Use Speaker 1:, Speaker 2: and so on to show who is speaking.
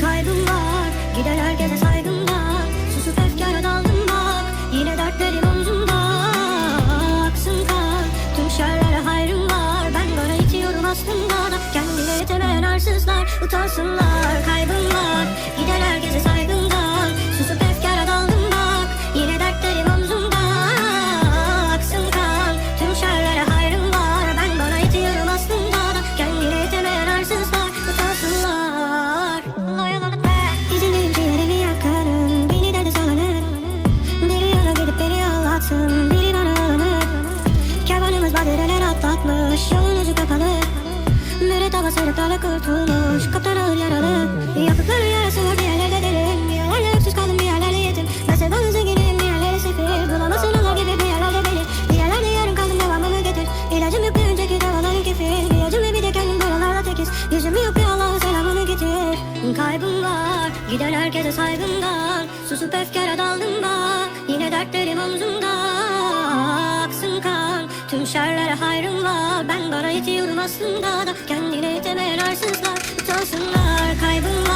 Speaker 1: Kaygım var, gider herkese saygım var. Susup öfkana daldım bak, yine dertlerim omzumda. Aksın kan, tüm şerlere hayrım var. Ben bana itiyorum aslında da Kendine yetemeyen arsızlar, Hatalı kurtuluş kaptanı yaralı. Yapıkları yarası var bir yerlerde derin Bir yerlerde öksüz kaldım bir yerlerde yetim. Mesela bana zenginim bir yerlere sefil. Bulamazsın onlar gibi bir yerlerde beni Bir yerlerde yarım kaldım devamını getir. İlacım yok bir önceki davaların kefil Bir acım ve bir de kendim buralarda tekiz. Yüzümü yok bir Allah'ın selamını getir. Kaybım var gider herkese saygımdan. Susup öfkere daldım bak Yine dertlerim omzumda. Tüm şerlere hayrım var Ben bana yetiyorum aslında da Kendine itemeyen arsızlar. Utansınlar kaybım